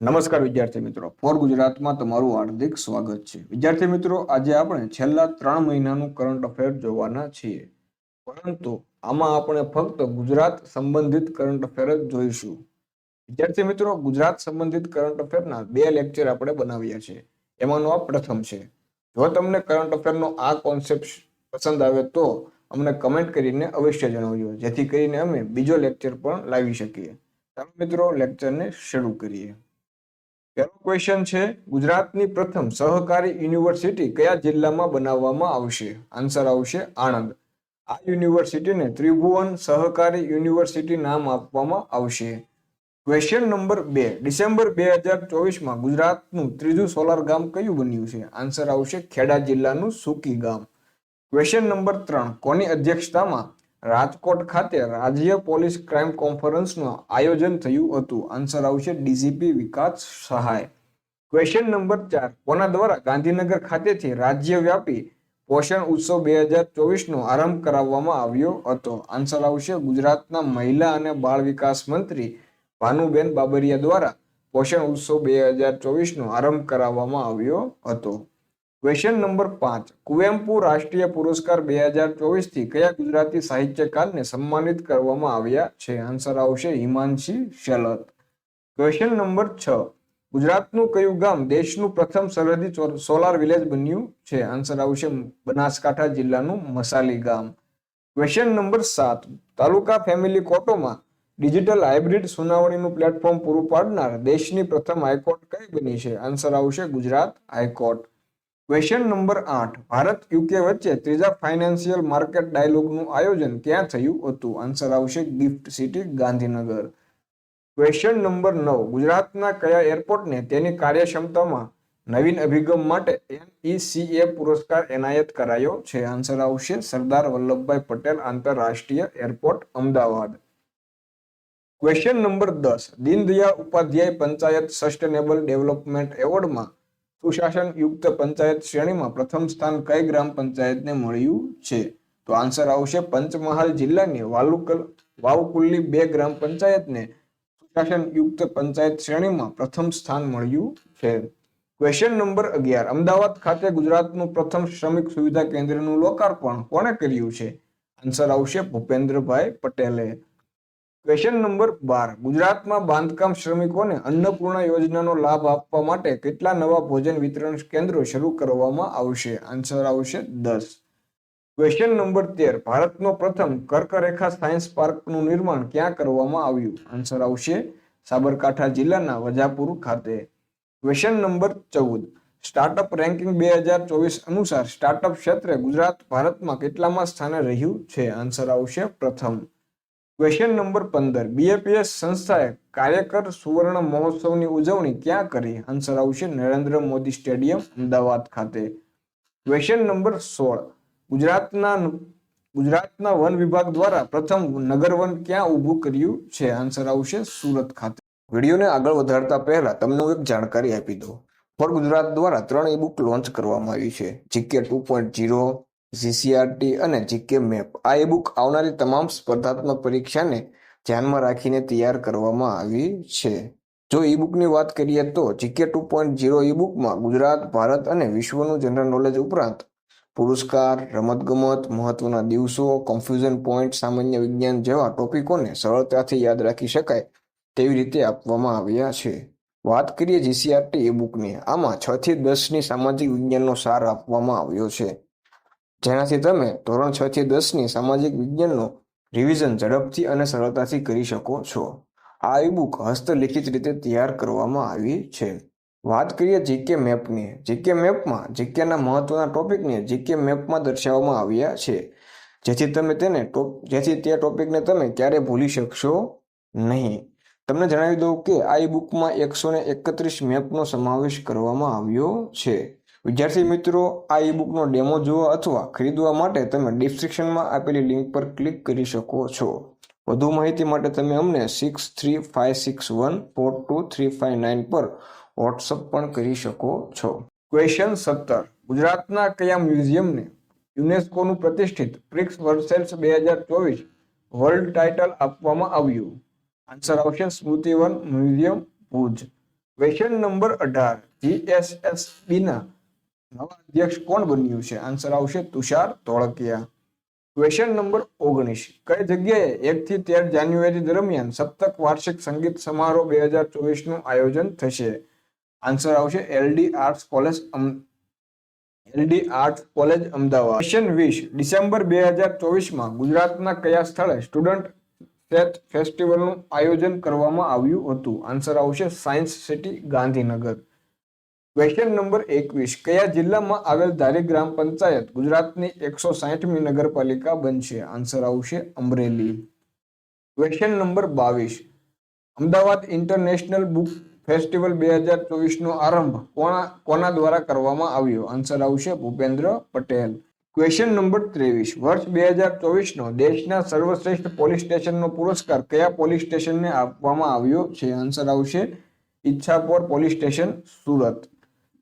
નમસ્કાર વિદ્યાર્થી મિત્રો. ફોર ગુજરાતમાં તમારું હાર્દિક સ્વાગત છે. વિદ્યાર્થી મિત્રો, આજે આપણે છેલ્લા ત્રણ મહિનાનું કરંટ અફેર જોવાના છીએ. પરંતુ આમાં આપણે ફક્ત ગુજરાત સંબંધિત કરંટ અફેર જ જોઈશું. વિદ્યાર્થી મિત્રો, ગુજરાત સંબંધિત કરંટ અફેરના બે લેક્ચર આપણે બનાવ્યા છે. એમાંનો આ પ્રથમ છે. જો તમને કરંટ અફેરનો આ કોન્સેપ્ટ પસંદ આવે તો અમને કમેન્ટ કરીને અવશ્ય જણાવજો, જેથી કરીને અમે બીજો લેક્ચર પણ લાવી શકીએ. ચાલો મિત્રો લેક્ચરને શરૂ કરીએ. પહેલો ક્વેશ્ચન છે, ગુજરાતની પ્રથમ સહકારી યુનિવર્સિટી કયા જિલ્લામાં બનાવવામાં આવશે? આન્સર આવશે આણંદ. આ યુનિવર્સિટીને ત્રિભુવન સહકારી યુનિવર્સિટી નામ આપવામાં આવશે. ક્વેશ્ચન નંબર બે. ડિસેમ્બર બે હજાર ચોવીસમાં ગુજરાતનું ત્રીજું સોલાર ગામ કયું બન્યું છે? આન્સર આવશે ખેડા જિલ્લાનું સુકી ગામ. ક્વેશ્ચન નંબર ત્રણ. કોની અધ્યક્ષતામાં રાજકોટ ખાતે રાજ્ય પોલીસ ક્રાઇમ કોન્ફરન્સનું આયોજન થયું હતું. આન્સર આવશે ડીજીપી વિકાસ સહાય. ક્વેશ્ચન નંબર ચાર. કોના દ્વારા ગાંધીનગર ખાતેથી રાજ્યવ્યાપી પોષણ ઉત્સવ બે હજાર ચોવીસનો આરંભ કરાવવામાં આવ્યો હતો? આન્સર આવશે ગુજરાતના મહિલા અને બાળ વિકાસ મંત્રી ભાનુબેન બાબરિયા દ્વારા પોષણ ઉત્સવ બે હજાર ચોવીસનો આરંભ કરાવવામાં આવ્યો હતો. ક્વેશ્ચન નંબર પાંચ, કુવેમ્પુ રાષ્ટ્રીય પુરસ્કાર બે હજાર ચોવીસથી કયા ગુજરાતી સાહિત્યકારને સન્માનિત કરવામાં આવ્યા છે? આન્સર આવશે હિમાંશી શેલત. ક્વેશ્ચન નંબર છ, ગુજરાતનું કયું ગામ દેશનું પ્રથમ સરહદી સોલાર વિલેજ બન્યું છે? આન્સર આવશે બનાસકાંઠા જિલ્લાનું મસાલી ગામ. ક્વેશ્ચન નંબર સાત, તાલુકા ફેમિલી કોર્ટોમાં ડિજિટલ હાઇબ્રિડ સુનાવણીનું પ્લેટફોર્મ પૂરું પાડનાર દેશની પ્રથમ હાઈકોર્ટ કઈ બની છે? આન્સર આવશે ગુજરાત હાઈકોર્ટ ક્વેશ્ચન નંબર આઠ. ભારત યુકે વચ્ચે ત્રીજા ફાઇનાન્શિયલ માર્કેટ ડાયલોગનું આયોજન ક્યાં થયું હતું? આન્સર આવશે gift city Gandhinagar. Question number નવ. ગુજરાતના કયા એરપોર્ટને તેની કાર્યક્ષમતામાં નવીન અભિગમ માટે એનઈસીએ પુરસ્કાર એનાયત કરાયો છે? આન્સર આવશે સરદાર વલ્લભભાઈ પટેલ, આંતરરાષ્ટ્રીય એરપોર્ટ અમદાવાદ. ક્વેશ્ચન નંબર દસ. દીનદયાળ ઉપાધ્યાય પંચાયત સસ્ટેનેબલ ડેવલપમેન્ટ એવોર્ડમાં સુશાસન યુક્ત પંચાયત શ્રેણીમાં પ્રથમ સ્થાન કઈ ગ્રામ પંચાયતને મળ્યું છે? તો આન્સર આવશે પંચમહાલ જિલ્લાની વાલુકલ વાવકુલ્લી બે ગ્રામ પંચાયતને સુશાસન યુક્ત પંચાયત શ્રેણીમાં પ્રથમ સ્થાન મળ્યું છે. ક્વેશ્ચન નંબર અગિયાર. અમદાવાદ ખાતે ગુજરાતનું પ્રથમ શ્રમિક સુવિધા કેન્દ્રનું લોકાર્પણ કોણે કર્યું છે? આન્સર આવશે ભૂપેન્દ્રભાઈ પટેલે. ક્વેશ્ચન નંબર બાર. ગુજરાતમાં બાંધકામ શ્રમિકોને અન્નપૂર્ણા યોજનાનો લાભ આપવા માટે કેટલા નવા ભોજન વિતરણ કેન્દ્રો શરૂ કરવામાં આવશે? આન્સર આવશે દસ. ક્વેશ્ચન નંબર તેર. ભારતનો પ્રથમ કર્કરેખા સાયન્સ પાર્કનું નિર્માણ ક્યાં કરવામાં આવ્યું? આન્સર આવશે સાબરકાંઠા જિલ્લાના વજાપુર ખાતે. ક્વેશ્ચન નંબર ચૌદ. સ્ટાર્ટઅપ રેન્કિંગ બે હજાર ચોવીસ અનુસાર સ્ટાર્ટઅપ ક્ષેત્રે ગુજરાત, ભારતમાં કેટલામાં સ્થાને રહ્યું છે? આન્સર આવશે પ્રથમ. ક્વેશ્ચન નંબર પંદર. બીએપીએસ સંસ્થાએ કાર્યકર સુવર્ણ મહોત્સવની ઉજવણી ક્યાં કરી? આન્સર આવશે નરેન્દ્ર મોદી સ્ટેડિયમ, અમદાવાદ ખાતે. ક્વેશ્ચન નંબર સોળ. ગુજરાતના ગુજરાતના વન વિભાગ દ્વારા પ્રથમ નગરવન ક્યાં ઊભું કર્યું છે? આન્સર આવશે સુરત ખાતે. વિડીયોને આગળ વધારતા પહેલા તમને હું એક જાણકારી આપી દઉં. ફોર ગુજરાત દ્વારા ત્રણ ઈ બુક લોન્ચ કરવામાં આવી છે. GK two point zero GCERT અને જીકે મેપ. આ ઈ બુક આવનારી તમામ સ્પર્ધાત્મક પરીક્ષાને ધ્યાનમાં રાખીને તૈયાર કરવામાં આવી છે. જો ઈ બુકની વાત કરીએ તો GK two point zero e બુકમાં ગુજરાત, ભારત અને વિશ્વનું જનરલ નોલેજ ઉપરાંત પુરસ્કાર, રમતગમત, મહત્વના દિવસો કન્ફ્યુઝન પોઈન્ટ સામાન્ય વિજ્ઞાન જેવા ટોપિકોને સરળતાથી યાદ રાખી શકાય તેવી રીતે આપવામાં આવ્યા છે. વાત કરીએ જીસીઆરટી ઈ બુકની આમાં છ થી દસની સામાજિક વિજ્ઞાનનો સાર આપવામાં આવ્યો છે. જેનાથી તમે ધોરણ છ થી દસની સામાજિક વિજ્ઞાનનો રિવિઝન ઝડપથી અને સરળતાથી કરી શકો છો. આ ઈ બુક હસ્તલિખિત રીતે તૈયાર કરવામાં આવી છે. વાત કરીએ જીકે મેપની જીકે મેપમાં જીકેના મહત્વના ટોપિકને જીકે મેપમાં દર્શાવવામાં આવ્યા છે. જેથી તમે તેને ટોપ જેથી તે ટોપિકને તમે ક્યારે ભૂલી શકશો નહીં. તમને જણાવી દઉં કે આ ઈ બુકમાં એકસો ને એકત્રીસ મેપનો સમાવેશ કરવામાં આવ્યો છે. વિદ્યાર્થી મિત્રો, આ ઈ બુકનો ડેમો જોવા અથવા ખરીદવા માટે તમે ડિસ્ક્રિપ્શનમાં આપેલી લિંક પર ક્લિક કરી શકો છો. વધુ માહિતી માટે તમે અમને six three five six one four two three five nine પર વોટ્સઅપ પણ કરી શકો છો. ક્વેશ્ચન સત્તર. ગુજરાતના કયા મ્યુઝિયમને યુનેસ્કોનું પ્રતિષ્ઠિત પ્રિક્સ વર્સેલ્સ બે હજાર ચોવીસ વર્લ્ડ ટાઇટલ આપવામાં આવ્યું? આન્સર આવશે Smritivan museum Bhuj. Question number અઢાર. જીએસએસબી ના નવા અધ્યક્ષ કોણ બન્યું છે? આન્સર આવશે તુષાર ધોળકિયા ક્વેશ્ચન નંબર ઓગણીસ. કઈ જગ્યાએ એક થી તેર જાન્યુઆરી દરમિયાન સપ્તક વાર્ષિક સંગીત સમારોહ બે હજાર ચોવીસનું આયોજન થશે? આન્સર આવશે L D arts college L D arts college Ahmedabad. Question વીસ. ડિસેમ્બર બે હજાર ચોવીસમાં ગુજરાતના કયા સ્થળે સ્ટુડન્ટ સેથ ફેસ્ટિવલનું આયોજન કરવામાં આવ્યું હતું? આન્સર આવશે science city Gandhinagar. Question number એકવીસ. કયા જિલ્લામાં આવેલ ધારી ગ્રામ પંચાયત ગુજરાતની એકસો સાહીઠમી નગરપાલિકા બનશે? આન્સર આવશે અમરેલી. ક્વેશ્ચન નંબર બાવીસ. અમદાવાદ ઇન્ટરનેશનલ બુક ફેસ્ટિવલ બે હજાર ચોવીસનો આરંભ કોના કોના દ્વારા કરવામાં આવ્યો? આન્સર આવશે ભૂપેન્દ્ર પટેલ. ક્વેશ્ચન નંબર ત્રેવીસ. વર્ષ બે હજાર ચોવીસનો દેશના સર્વશ્રેષ્ઠ પોલીસ સ્ટેશનનો પુરસ્કાર કયા પોલીસ સ્ટેશનને આપવામાં આવ્યો છે? આન્સર આવશે Ichchhapor police station Surat.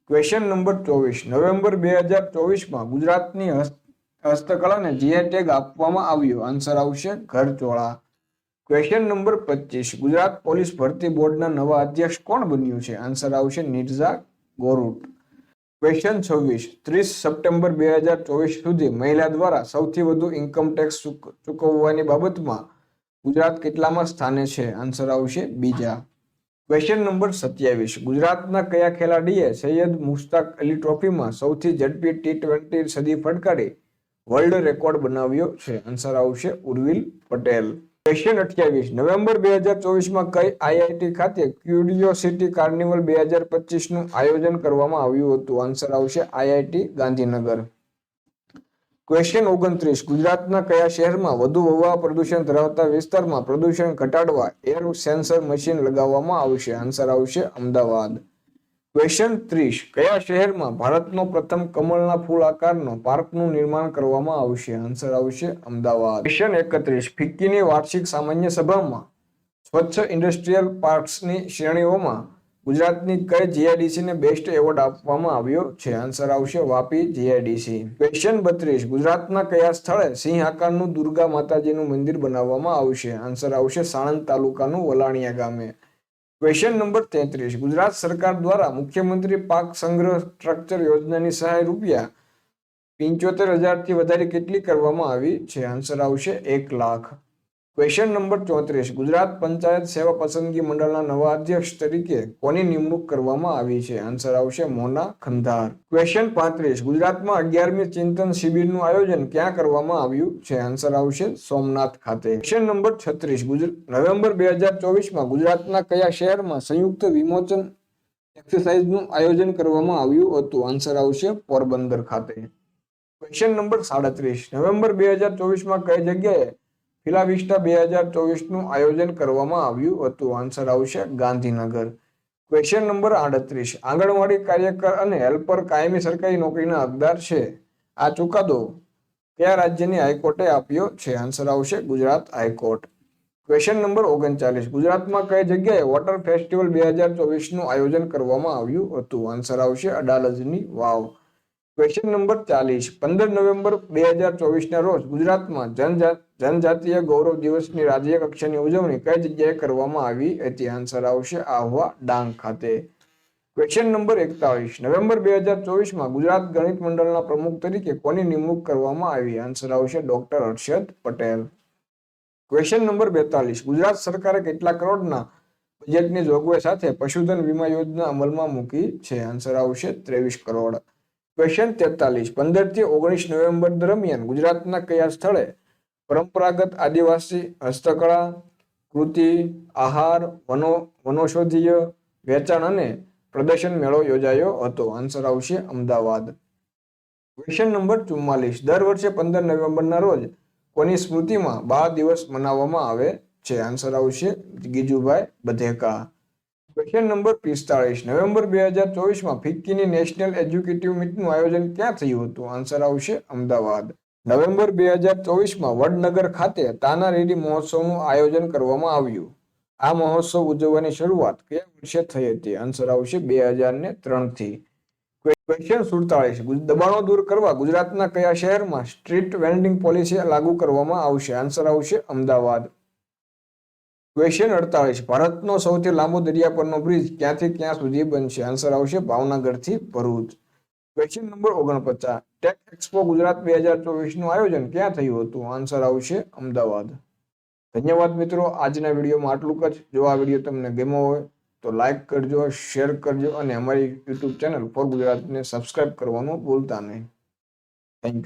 Question number ચોવીસ. નવેમ્બર બે હજાર ચોવીસમાં ગુજરાતની હસ્ત- હસ્તકળાને જીઆઈ ટેગ આપવામાં આવ્યો. આન્સર આવશે ઘરચોળા. ક્વેશ્ચન નંબર પચીસ. ગુજરાત પોલીસ ભરતી બોર્ડના નવા અધ્યક્ષ કોણ બન્યું છે? આન્સર આવશે નિર્ઝા ગોરુટ. ક્વેશ્ચન છવ્વીસ. ત્રીસ સપ્ટેમ્બર બે હજાર ચોવીસ સુધી મહિલા દ્વારા સૌથી વધુ ઇન્કમ ટેક્સ ચૂકવવાની બાબતમાં ગુજરાત કેટલામાં સ્થાને છે? આન્સર આવશે બીજા. ક્વેશ્ચન નંબર સત્યાવીસ. ગુજરાતના કયા ખેલાડીએ સૈયદ મુશ્તાક અલી ટ્રોફીમાં સૌથી ઝડપી ટી ટ્વેન્ટી સદી ફટકારી વર્લ્ડ રેકોર્ડ બનાવ્યો છે? આન્સર આવશે ઉર્વિલ પટેલ. ક્વેશ્ચન અઠ્યાવીસ. નવેમ્બર બે હજાર ચોવીસમાં કઈ આઈઆઈટી ખાતે ક્યુરિયોસિટી કાર્નિવલ બે હજાર પચીસનું આયોજન કરવામાં આવ્યું હતું? આન્સર આવશે આઈઆઈટી ગાંધીનગર. ક્વેશ્ચન ઓગણત્રીસ. ગુજરાતના કયા શહેરમાં વધુ હવા પ્રદૂષણ ધરાવતા વિસ્તારમાં પ્રદૂષણ ઘટાડવા એર સેન્સર મશીન લગાવવામાં આવશે? આન્સર આવશે અમદાવાદ. ક્વેશ્ચન ત્રીસ. કયા શહેરમાં ભારતનો પ્રથમ કમળના ફૂલ આકારનો પાર્કનું નિર્માણ કરવામાં આવશે? આન્સર આવશે અમદાવાદ. ક્વેશ્ચન એકત્રીસ. ફિક્કીની વાર્ષિક સામાન્ય સભામાં સ્વચ્છ ઇન્ડસ્ટ્રીયલ પાર્ક્સની શ્રેણીઓમાં ગુજરાતની કઈ જીઆઈડીસી ને બેસ્ટ એવોર્ડ આપવામાં આવ્યો છે? આન્સર આવશે વાપી જીઆઈડીસી ક્વેશ્ચન બત્રીસ. ગુજરાતના કયા સ્થળે સિંહ આકારનું દુર્ગા માતાજીનું મંદિર બનાવવામાં આવશે? આન્સર આવશે સાણંદ તાલુકાનું વલાણિયા ગામે. ક્વેશ્ચન નંબર તેત્રીસ. ગુજરાત સરકાર દ્વારા મુખ્યમંત્રી પાક સંગ્રહ સ્ટ્રક્ચર યોજનાની સહાય રૂપિયા પંચોતેર હજારથી વધારે કેટલી કરવામાં આવી છે? આન્સર આવશે એક લાખ. ક્વેશ્ચન નંબર ચોત્રીસ. ગુજરાત પંચાયત સેવા પસંદગી મંડળના નવા અધ્યક્ષ તરીકે કોની નિમણૂક કરવામાં આવી છે? આન્સર આવશે મોના ખંધાર. ક્વેશ્ચન પાંત્રીસ. ગુજરાતમાં અગિયારમી ચિંતન શિબિરનું આયોજન ક્યાં કરવામાં આવ્યું છે? આન્સર આવશે સોમનાથ ખાતે. ક્વેશ્ચન નંબર છત્રીસ. નવેમ્બર બે હજાર ચોવીસમાં ગુજરાતના કયા શહેરમાં સંયુક્ત વિમોચન એક્સરસાઇઝનું આયોજન કરવામાં આવ્યું હતું? આન્સર આવશે પોરબંદર ખાતે. ક્વેશ્ચન નંબર સાડત્રીસ. નવેમ્બર બે હજાર ચોવીસમાં કઈ જગ્યાએ ફિલાવિસ્ટા બે હજાર ચોવીસનું આયોજન કરવામાં આવ્યું હતું. આન્સર આવશે ગાંધીનગર. ક્વેશ્ચન નંબર આડત્રીસ. આંગણવાડી કાર્યકર અને હેલ્પર કાયમી સરકારી નોકરીના હકદાર છે. આ ચુકાદો કયા રાજ્યની હાઈકોર્ટે આપ્યો છે? આન્સર આવશે ગુજરાત હાઈકોર્ટ. ક્વેશ્ચન નંબર ઓગણચાલીસ. ગુજરાતમાં કઈ જગ્યાએ વોટર ફેસ્ટિવલ બે હજાર ચોવીસનું આયોજન કરવામાં આવ્યું હતું? આન્સર આવશે અડાલજની વાવ. ક્વેશ્ચન નંબર ચાલીસ. પંદર નવેમ્બર બે હજાર ચોવીસના રોજ ગુજરાતમાં જનજાતીય ગૌરવ દિવસની રાજ્ય કક્ષાની ઉજવણી કઈ જગ્યાએ કરવામાં આવી હતી? આન્સર આવશે આહવા ડાંગ ખાતે. ક્વેશ્ચન નંબર એકતાલીસ. નવેમ્બર બે હજાર ચોવીસમાં ગુજરાત ગણિત મંડળના પ્રમુખ તરીકે કોની નિમણૂક કરવામાં આવી? આન્સર આવશે doctor Harshad Patel. Question number બેતાલીસ. ગુજરાત સરકારે કેટલા કરોડના બજેટની જોગવાઈ સાથે પશુધન વીમા યોજના અમલમાં મૂકી છે? આન્સર આવશે ત્રેવીસ કરોડ. ક્વેશ્ચન તેતાલીસ. પંદરથી ઓગણીસ નવેમ્બર દરમિયાન ગુજરાતના કયા સ્થળે પરંપરાગત આદિવાસી હસ્તકળા, કૃતિ, આહાર, વનો, વનૌષધીય વેચાણ અને પ્રદર્શન મેળો યોજાયો હતો? આન્સર આવશે અમદાવાદ. ક્વેશ્ચન નંબર ચુમ્માલીસ. દર વર્ષે પંદર નવેમ્બરના રોજ કોની સ્મૃતિમાં બાર દિવસ મનાવવામાં આવે છે? આન્સર આવશે ગીજુભાઈ બધેકા. ક્વેશ્ચન નંબર પિસ્તાળીસ. નવેમ્બર બે હજાર ચોવીસમાં ફિક્કીની નેશનલ એજ્યુકેટિવ મીટનું આયોજન ક્યાં થયું હતું? આન્સર આવશે અમદાવાદ. નવેમ્બર બે હજાર ચોવીસમાં વડનગર ખાતે તાના રેડી મહોત્સવનું આયોજન કરવામાં આવ્યું. આ મહોત્સવ ઉજવવાની શરૂઆત કયા વર્ષે થઈ હતી? આન્સર આવશે બે હજાર ને ત્રણથી. ક્વેશ્ચન સુડતાલીસ દબાણો દૂર કરવા ગુજરાતના કયા શહેરમાં સ્ટ્રીટ વેન્ડિંગ પોલિસી લાગુ કરવામાં આવશે? આન્સર આવશે અમદાવાદ. ક્વેશ્ચન અડતાલીસ ભારતનો સૌથી લાંબો દરિયા પરનો બ્રિજ ક્યાંથી ક્યાં સુધી બનશે? આન્સર આવશે ભાવનગરથી ભરૂચ. ક્વેશ્ચન નંબર ઓગણપચાસ. ટેક એક્સપો ગુજરાત બે હજાર ચોવીસનું આયોજન ક્યાં થયું હતું? આન્સર આવશે અમદાવાદ. ધન્યવાદ મિત્રો, આજના વિડીયોમાં આટલું જ. જો આ વીડિયો તમને ગમ્યો હોય તો લાઈક કરજો શેર કરજો અને અમારી યુટ્યુબ ચેનલ ફોર ગુજરાતને સબસ્ક્રાઇબ કરવાનું ભૂલતા નહીં.